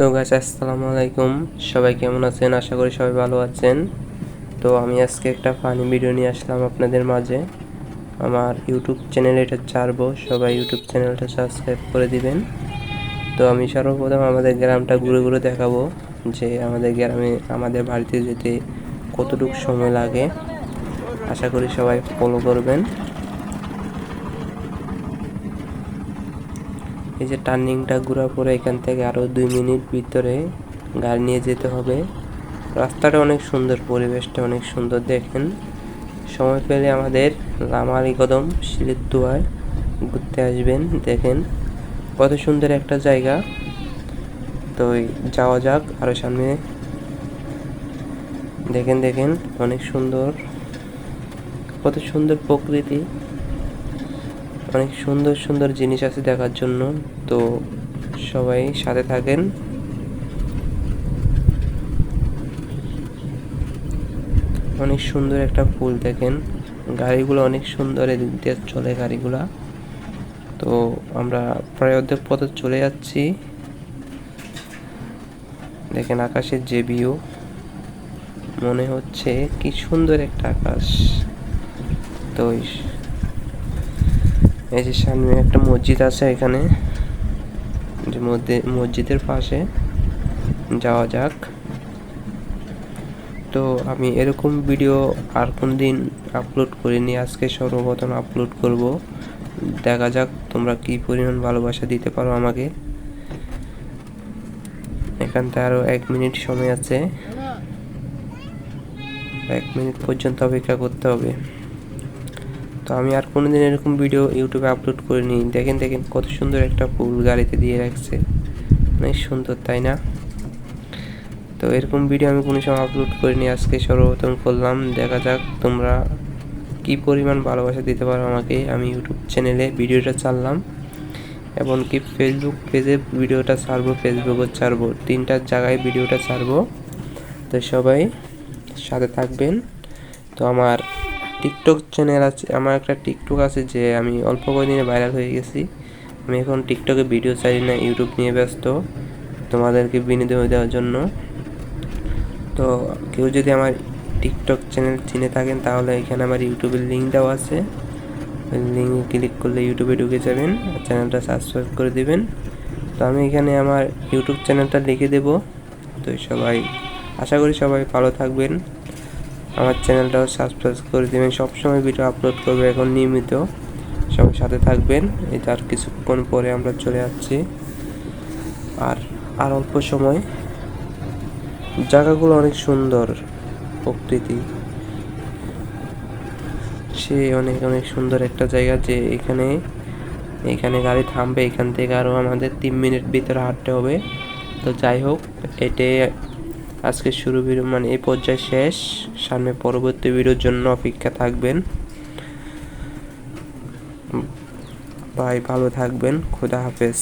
তো গাছ আসসালামু আলাইকুম। সবাই কেমন আছেন? আশা করি সবাই ভালো আছেন। তো আমি আজকে একটা ফানি ভিডিও নিয়ে আসলাম আপনাদের মাঝে। আমার ইউটিউব চ্যানেল এটা ছাড়বো। সবাই ইউটিউব চ্যানেলটা সাবস্ক্রাইব করে দিবেন। তো আমি সর্বপ্রথম আমাদের গ্রামটা ঘুরে ঘুরে দেখাবো যে আমাদের গ্রামে, আমাদের বাড়িতে যেতে কতটুকু সময় লাগে। আশা করি সবাই ফলো করবেন। এই যে টার্নিংটা ঘোরার পরে এখান থেকে আরও দুই মিনিট ভিতরে গাড়ি নিয়ে যেতে হবে। রাস্তাটা অনেক সুন্দর, পরিবেশটা অনেক সুন্দর দেখেন। সময় পেলে আমাদের লামারি কদম শিলের দোয়ায় ঘুরতে আসবেন, দেখেন। কত সুন্দর একটা জায়গা। তো যাওয়া যাক আরও সামনে। দেখেন দেখেন, অনেক সুন্দর। কত সুন্দর প্রকৃতি। অনেক সুন্দর সুন্দর জিনিস আছে দেখার জন্য। তো সবাই সাথে থাকেন। অনেক সুন্দর একটা ফুল দেখেন। গাড়িগুলো অনেক সুন্দর এদিক দিয়ে চলে গাড়িগুলা। তো আমরা প্রায় অর্ধেক পথে চলে যাচ্ছি। দেখেন আকাশের যে ভিউ মনে হচ্ছে কি সুন্দর একটা আকাশ। তো এই যে সামনে একটা মসজিদ আছে এখানে। যে মসজিদের পাশে যাওয়া যাক। তো আমি এরকম ভিডিও আর কোন দিন আপলোড করিনি, আজকে সর্বপ্রথম আপলোড করব। দেখা যাক তোমরা কি পরিমাণ ভালোবাসা দিতে পারো আমাকে। এখান থেকে আরও এক মিনিট সময় আছে। এক মিনিট পর্যন্ত অপেক্ষা করতে হবে। তো আমি আর কোনো দিন এরকম ভিডিও ইউটিউবে আপলোড করিনি। দেখেন দেখেন কত সুন্দর একটা ফুল গাড়িতে দিয়ে রাখছে। অনেক সুন্দর, তাই না? তো এরকম ভিডিও আমি কোনো সময় আপলোড করিনি, আজকে সর্বপ্রথম করলাম। দেখা যাক তোমরা কি পরিমাণ ভালোবাসা দিতে পারো আমাকে। আমি ইউটিউব চ্যানেলে ভিডিওটা ছাড়লাম, এমনকি ফেসবুক পেজে ভিডিওটা ছাড়বো ফেসবুকও ছাড়বো। তিনটার জায়গায় ভিডিওটা ছাড়বো। তো সবাই সাথে থাকবেন। তো আমার টিকটক চ্যানেল আছে, আমার একটা টিকটক আছে যে আমি অল্প কয়েকদিনে ভাইরাল হয়ে গেছি। আমি এখন টিকটকে ভিডিও চাই না ইউটিউব নিয়ে ব্যস্ত তোমাদেরকে বিনোদন দেওয়ার জন্য। তো কেউ যদি আমার টিকটক চ্যানেল চিনে থাকেন, তাহলে এখানে আমার ইউটিউবের লিঙ্ক দেওয়া আছে। লিঙ্কে ক্লিক করলে ইউটিউবে ঢুকে যাবেন চ্যানেলটা সাবস্ক্রাইব করে দেবেন। তো আমি এখানে আমার ইউটিউব চ্যানেলটা লিখে দেব। তো সবাই, আশা করি সবাই ভালো থাকবেন। আমার চ্যানেলটাও সাবস্ক্রাইব করে দেবেন। সবসময় ভিডিও আপলোড করবে এখন নিয়মিত। সবাই সাথে থাকবেন। এই তার কিছুক্ষণ পরে আমরা চলে যাচ্ছি। আর আর অল্প সময়। জায়গাগুলো অনেক সুন্দর প্রকৃতি। সে অনেক অনেক সুন্দর একটা জায়গা যে এখানে এখানে গাড়ি থামবে। এখান থেকে আরও আমাদের তিন মিনিট ভিতরে হাঁটতে হবে। তো যাই হোক এটাই আজকে শুরু ভিডিও মানে এই পর্যায়ে শেষ। সামনে পরবর্তী ভিডিওর জন্য অপেক্ষা থাকবেন। ভাই, ভালো থাকবেন। খুদা হাফেজ।